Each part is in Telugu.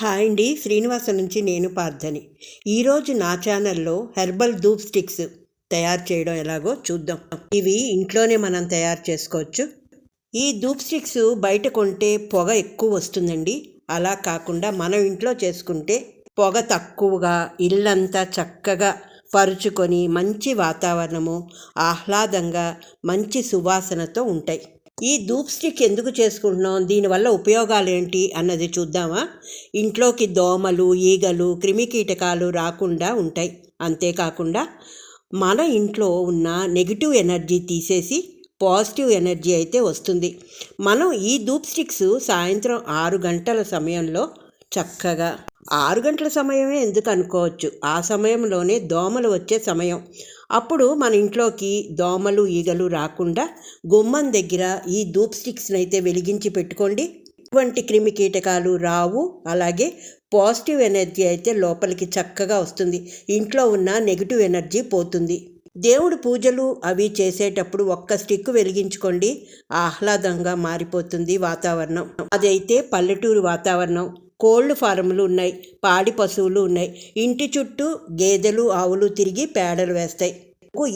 హాయ్ అండి. శ్రీనివాస నుంచి నేను పార్థని. ఈరోజు నా ఛానల్లో హెర్బల్ ధూప్ స్టిక్స్ తయారు చేయడం ఎలాగో చూద్దాం. ఇవి ఇంట్లోనే మనం తయారు చేసుకోవచ్చు. ఈ ధూప్ స్టిక్స్ బయట కొంటే పొగ ఎక్కువ వస్తుందండి. అలా కాకుండా మనం ఇంట్లో చేసుకుంటే పొగ తక్కువగా ఇల్లంతా చక్కగా పరుచుకొని మంచి వాతావరణము ఆహ్లాదంగా మంచి సువాసనతో ఉంటాయి. ఈ ధూప్ స్టిక్ ఎందుకు చేసుకుంటున్నాం? దీనివల్ల ఉపయోగాలు ఏంటి అన్నది చూద్దామా? ఇంట్లోకి దోమలు ఈగలు క్రిమికీటకాలు రాకుండా ఉంటాయి. అంతేకాకుండా మన ఇంట్లో ఉన్న నెగిటివ్ ఎనర్జీ తీసేసి పాజిటివ్ ఎనర్జీ అయితే వస్తుంది. మనం ఈ ధూప్ స్టిక్స్ సాయంత్రం ఆరు గంటల సమయంలో చక్కగా ఆరు గంటల సమయమే ఎందుకు అనుకోవచ్చు? ఆ సమయంలోనే దోమలు వచ్చే సమయం. అప్పుడు మన ఇంట్లోకి దోమలు ఈగలు రాకుండా గుమ్మం దగ్గర ఈ ధూప్ స్టిక్స్ని అయితే వెలిగించి పెట్టుకోండి. ఇటువంటి క్రిమి కీటకాలు రావు. అలాగే పాజిటివ్ ఎనర్జీ అయితే లోపలికి చక్కగా వస్తుంది. ఇంట్లో ఉన్న నెగిటివ్ ఎనర్జీ పోతుంది. దేవుడు పూజలు అవి చేసేటప్పుడు ఒక్క స్టిక్ వెలిగించుకోండి. ఆహ్లాదంగా మారిపోతుంది వాతావరణం. అదైతే పల్లెటూరు వాతావరణం. కోళ్ళు ఫారములు ఉన్నాయి పాడి పశువులు ఉన్నాయి. ఇంటి చుట్టూ గేదెలు ఆవులు తిరిగి పేడలు వేస్తాయి.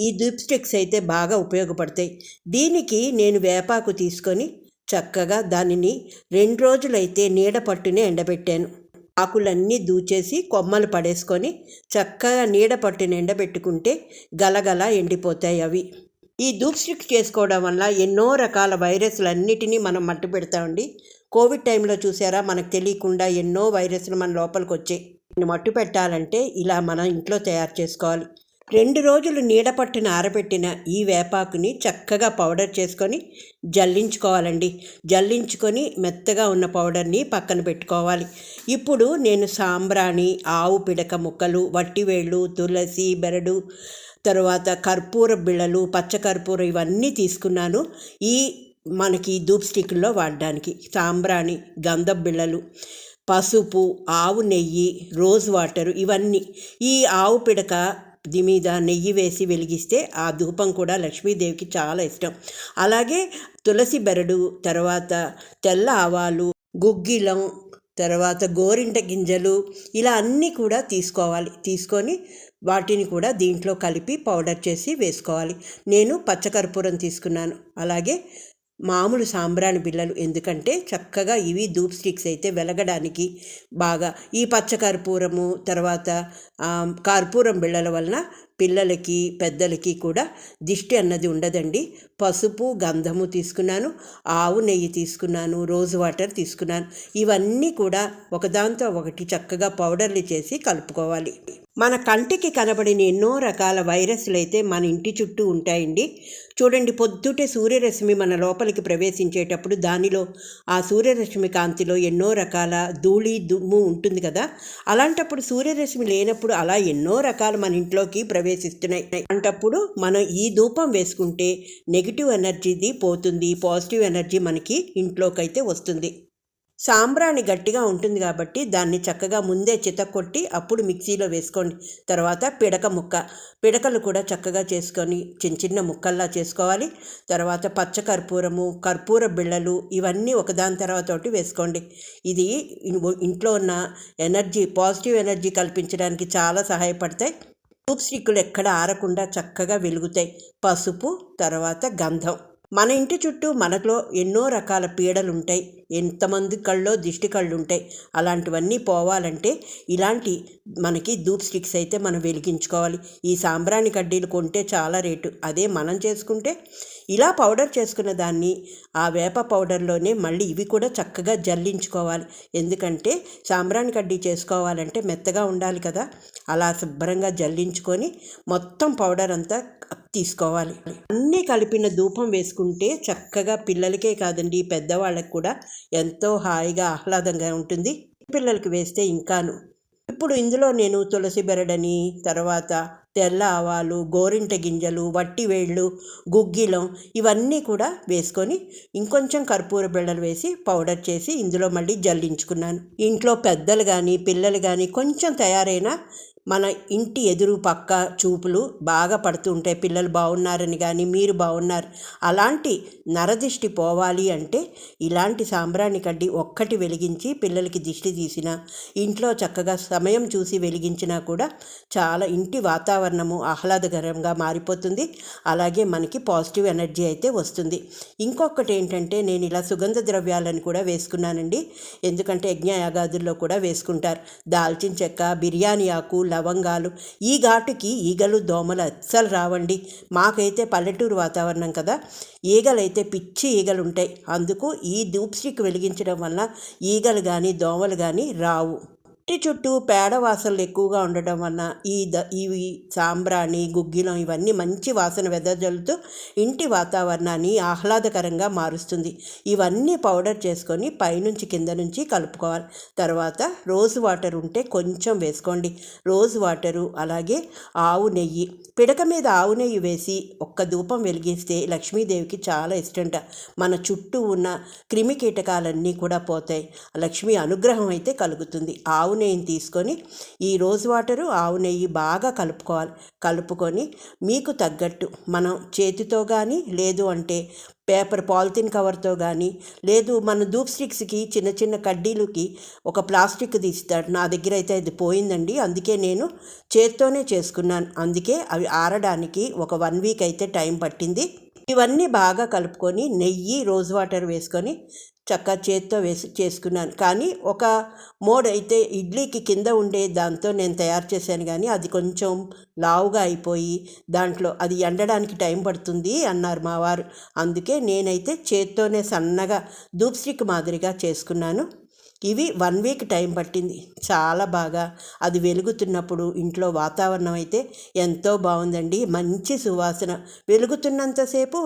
ఈ ధూప్ స్టిక్స్ అయితే బాగా ఉపయోగపడతాయి. దీనికి నేను వేపాకు తీసుకొని చక్కగా దానిని రెండు రోజులైతే నీడ పట్టునే ఎండబెట్టాను. ఆకులన్నీ దూచేసి కొమ్మలు పడేసుకొని చక్కగా నీడ పట్టుని ఎండబెట్టుకుంటే గలగల ఎండిపోతాయి అవి. ఈ ధూప్ స్టిక్ చేసుకోవడం వల్ల ఎన్నో రకాల వైరస్లన్నిటినీ మనం మట్టి పెడతామండి కోవిడ్ టైంలో చూసారా? మనకు తెలియకుండా ఎన్నో వైరస్లు మన లోపలికి వచ్చాయి మట్టు పెట్టాలంటే ఇలా మనం ఇంట్లో తయారు చేసుకోవాలి. రెండు రోజులు నీడ పట్టిన ఆరబెట్టిన ఈ వేపాకుని చక్కగా పౌడర్ చేసుకొని జల్లించుకోవాలండి. జల్లించుకొని మెత్తగా ఉన్న పౌడర్ని పక్కన పెట్టుకోవాలి. ఇప్పుడు నేను సాంబ్రాణి ఆవు పిడక ముక్కలు వట్టివేళ్ళు తులసి బెరడు తరువాత కర్పూర బిళ్ళలు పచ్చకర్పూరం ఇవన్నీ తీసుకున్నాను. ఈ మనకి ధూప్ స్టిక్లో వాడడానికి. సాంబ్రాణి గంధం బిళ్ళలు పసుపు ఆవు నెయ్యి రోజ్ వాటరు ఇవన్నీ. ఈ ఆవు పిడక దీని మీద నెయ్యి వేసి వెలిగిస్తే ఆ ధూపం కూడా లక్ష్మీదేవికి చాలా ఇష్టం. అలాగే తులసి బెరడు తర్వాత తెల్ల ఆవాలు గుగ్గిలం తర్వాత గోరింట గింజలు ఇలా అన్నీ కూడా తీసుకోవాలి. తీసుకొని వాటిని కూడా దీంట్లో కలిపి పౌడర్ చేసి వేసుకోవాలి. నేను పచ్చకర్పూరం తీసుకున్నాను. అలాగే మామూలు సాంబ్రాణి బిళ్ళలు. ఎందుకంటే చక్కగా ఇవి ధూప్ స్టిక్స్ అయితే వెలగడానికి బాగా ఈ పచ్చ కర్పూరము తర్వాత కర్పూరం బిళ్ళల వలన పిల్లలకి పెద్దలకి కూడా దిష్టి అన్నది ఉండదండి. పసుపు గంధము తీసుకున్నాను ఆవు నెయ్యి తీసుకున్నాను రోజు వాటర్ తీసుకున్నాను. ఇవన్నీ కూడా ఒకదాంతో ఒకటి చక్కగా పౌడర్లు చేసి కలుపుకోవాలి. మన కంటికి కనబడిన ఎన్నో రకాల వైరస్లు అయితే మన ఇంటి చుట్టూ ఉంటాయండి. చూడండి పొద్దుటే సూర్యరశ్మి మన లోపలికి ప్రవేశించేటప్పుడు దానిలో ఆ సూర్యరశ్మి కాంతిలో ఎన్నో రకాల ధూళి దుమ్ము ఉంటుంది కదా. అలాంటప్పుడు సూర్యరశ్మి లేనప్పుడు అలా ఎన్నో రకాలు మన ఇంట్లోకి ప్రవేశిస్తున్నాయి. అంటప్పుడు మనం ఈ ధూపం వేసుకుంటే నెగిటివ్ ఎనర్జీది పోతుంది పాజిటివ్ ఎనర్జీ మనకి ఇంట్లోకైతే వస్తుంది. సాంబ్రాణి గట్టిగా ఉంటుంది కాబట్టి దాన్ని చక్కగా ముందే చితకొట్టి అప్పుడు మిక్సీలో వేసుకోండి. తర్వాత పిడక ముక్క. పిడకలు కూడా చక్కగా చేసుకొని చిన్న చిన్న ముక్కల్లా చేసుకోవాలి. తర్వాత పచ్చ కర్పూరము కర్పూర బిళ్ళలు ఇవన్నీ ఒకదాని తర్వాత ఒకటి వేసుకోండి. ఇది ఇంట్లో ఉన్న ఎనర్జీ పాజిటివ్ ఎనర్జీ కల్పించడానికి చాలా సహాయపడతాయి. టూప్ ఎక్కడ ఆరకుండా చక్కగా వెలుగుతాయి. పసుపు తర్వాత గంధం. మన ఇంటి చుట్టూ మనలో ఎన్నో రకాల పీడలుంటాయి. ఎంతమంది కళ్ళో దిష్టి కళ్ళు ఉంటాయి అలాంటివన్నీ పోవాలంటే ఇలాంటి మనకి ధూప్ స్టిక్స్ అయితే మనం వెలిగించుకోవాలి. ఈ సాంబ్రాణి కడ్డీలు కొంటే చాలా రేటు. అదే మనం చేసుకుంటే ఇలా పౌడర్ చేసుకున్న దాన్ని ఆ వేప పౌడర్లోనే మళ్ళీ ఇవి కూడా చక్కగా జల్లించుకోవాలి. ఎందుకంటే సాంబ్రాణి కడ్డీ చేసుకోవాలంటే మెత్తగా ఉండాలి కదా. అలా శుభ్రంగా జల్లించుకొని మొత్తం పౌడర్ అంతా తీసుకోవాలి. అన్నీ కలిపిన ధూపం వేసుకుంటే చక్కగా పిల్లలకే కాదండి పెద్దవాళ్ళకి కూడా ఎంతో హాయిగా ఆహ్లాదంగా ఉంటుంది. పిల్లలకి వేస్తే ఇంకాను. ఇప్పుడు ఇందులో నేను తులసి బెరడని తర్వాత తెల్ల ఆవాలు గోరింట గింజలు వట్టి వేళ్ళు గుగ్గిలం ఇవన్నీ కూడా వేసుకొని ఇంకొంచెం కర్పూర బిళ్ళలు వేసి పౌడర్ చేసి ఇందులో మళ్ళీ జల్లించుకున్నాను. ఇంట్లో పెద్దలు కానీ పిల్లలు కానీ కొంచెం తయారైన మన ఇంటి ఎదురు పక్క చూపులు బాగా పడుతుంటే పిల్లలు బాగున్నారని కానీ మీరు బాగున్నారు. అలాంటి నరదిష్టి పోవాలి అంటే ఇలాంటి సాంబ్రాణి కడ్డి ఒక్కటి వెలిగించి పిల్లలకి దిష్టి తీసిన ఇంట్లో చక్కగా సమయం చూసి వెలిగించినా కూడా చాలా ఇంటి వాతావరణము ఆహ్లాదకరంగా మారిపోతుంది. అలాగే మనకి పాజిటివ్ ఎనర్జీ అయితే వస్తుంది. ఇంకొకటి ఏంటంటే నేను ఇలా సుగంధ ద్రవ్యాలను కూడా వేసుకున్నానండి. ఎందుకంటే యజ్ఞయాగాదుల్లో కూడా వేసుకుంటారు. దాల్చిన చెక్క బిర్యానీ ఆకు లవంగాలు. ఈ ఘాటుకి ఈగలు దోమలు అస్సలు రావండి. మాకైతే పల్లెటూరు వాతావరణం కదా. ఈగలైతే పిచ్చి ఈగలు ఉంటాయి అందుకు ఈ ధూప్ స్టిక్ వెలిగించడం వల్ల ఈగలు కానీ దోమలు కానీ రావు. ఇంటి చుట్టూ పేడ వాసనలు ఎక్కువగా ఉండటం వలన ఈ ద ఇవి సాంబ్రాణి గుగ్గిలం ఇవన్నీ మంచి వాసన వెదజల్లుతూ ఇంటి వాతావరణాన్ని ఆహ్లాదకరంగా మారుస్తుంది. ఇవన్నీ పౌడర్ చేసుకొని పైనుంచి కింద నుంచి కలుపుకోవాలి. తర్వాత రోజ్ వాటర్ ఉంటే కొంచెం వేసుకోండి. రోజ్ వాటరు అలాగే ఆవు నెయ్యి. పిడక మీద ఆవు నెయ్యి వేసి ఒక్క ధూపం వెలిగిస్తే లక్ష్మీదేవికి చాలా ఇష్టంట. మన చుట్టూ ఉన్న క్రిమి కీటకాలన్నీ కూడా పోతాయి. లక్ష్మీ అనుగ్రహం అయితే కలుగుతుంది. ఆవు ఆవు నెయ్యిని తీసుకొని ఈ రోజ్ వాటరు ఆవు నెయ్యి బాగా కలుపుకోవాలి. కలుపుకొని మీకు తగ్గట్టు మనం చేతితో కానీ లేదు అంటే పేపర్ పాలిథిన్ కవర్తో కానీ లేదు మన ధూప్ స్టిక్స్కి చిన్న చిన్న కడ్డీలకి ఒక ప్లాస్టిక్ తీస్తాడు నా దగ్గర అయితే అది పోయిందండి. అందుకే నేను చేత్తోనే చేసుకున్నాను. అందుకే అవి ఆరడానికి ఒక వన్ వీక్ అయితే టైం పట్టింది. ఇవన్నీ బాగా కలుపుకొని నెయ్యి రోజ్ వాటర్ వేసుకొని చక్క చేత్తో వేసి చేసుకున్నాను. కానీ ఒక మోడ్ అయితే ఇడ్లీకి కింద ఉండే దాంతో నేను తయారు చేశాను. కానీ అది కొంచెం లావుగా అయిపోయి దాంట్లో అది ఎండడానికి టైం పడుతుంది అన్నారు మా వారు. అందుకే నేనైతే చేత్తోనే సన్నగా దూప్స్టిక్ మాదిరిగా చేసుకున్నాను. ఇవి వన్ వీక్ టైం పట్టింది. చాలా బాగా. అది వెలుగుతున్నప్పుడు ఇంట్లో వాతావరణం అయితే ఎంతో బాగుందండి. మంచి సువాసన. వెలుగుతున్నంతసేపు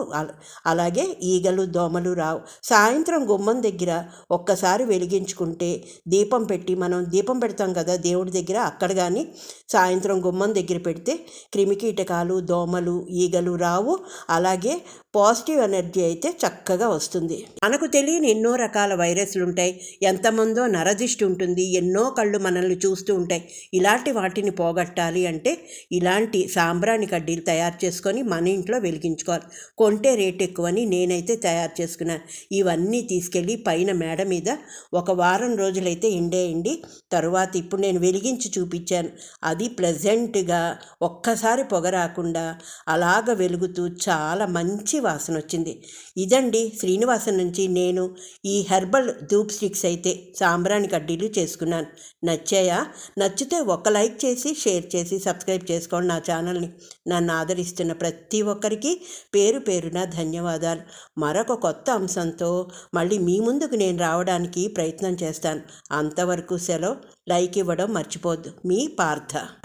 అలాగే ఈగలు దోమలు రావు. సాయంత్రం గుమ్మం దగ్గర ఒక్కసారి వెలిగించుకుంటే దీపం పెట్టి మనం దీపం పెడతాం కదా దేవుడి దగ్గర అక్కడ కానీ సాయంత్రం గుమ్మం దగ్గర పెడితే క్రిమికీటకాలు దోమలు ఈగలు రావు. అలాగే పాజిటివ్ ఎనర్జీ అయితే చక్కగా వస్తుంది. మనకు తెలియని ఎన్నో రకాల వైరస్లు ఉంటాయి ఎంతమంది నరదిష్టి ఉంటుంది. ఎన్నో కళ్ళు మనల్ని చూస్తూ ఉంటాయి. ఇలాంటి వాటిని పోగొట్టాలి అంటే ఇలాంటి సాంబ్రాణి కడ్డీలు తయారు చేసుకొని మన ఇంట్లో వెలిగించుకోవాలి. కొంటే రేట్ ఎక్కువని నేనైతే తయారు చేసుకున్నాను ఇవన్నీ తీసుకెళ్ళి పైన మేడ మీద ఒక వారం రోజులైతే ఎండేయండి తరువాత ఇప్పుడు నేను వెలిగించి చూపించాను. అది ప్లెజెంట్గా ఒక్కసారి పొగ రాకుండా అలాగ వెలుగుతూ చాలా మంచి వాసన వచ్చింది. ఇదండి శ్రీనివాసన్ నుంచి నేను ఈ హెర్బల్ ధూప్ స్టిక్స్ అయితే సాంబ్రాణి కడ్డీలు చేసుకున్నాను. నచ్చాయా? నచ్చితే ఒక లైక్ చేసి షేర్ చేసి సబ్స్క్రైబ్ చేసుకోండి నా ఛానల్ని. నన్ను ఆదరిస్తున్న ప్రతి ఒక్కరికి పేరు పేరున ధన్యవాదాలు. మరొక కొత్త అంశంతో మళ్ళీ మీ ముందుకు నేను రావడానికి ప్రయత్నం చేస్తాను. అంతవరకు సెలవు. లైక్ ఇవ్వడం మర్చిపోద్దు. మీ పార్థ.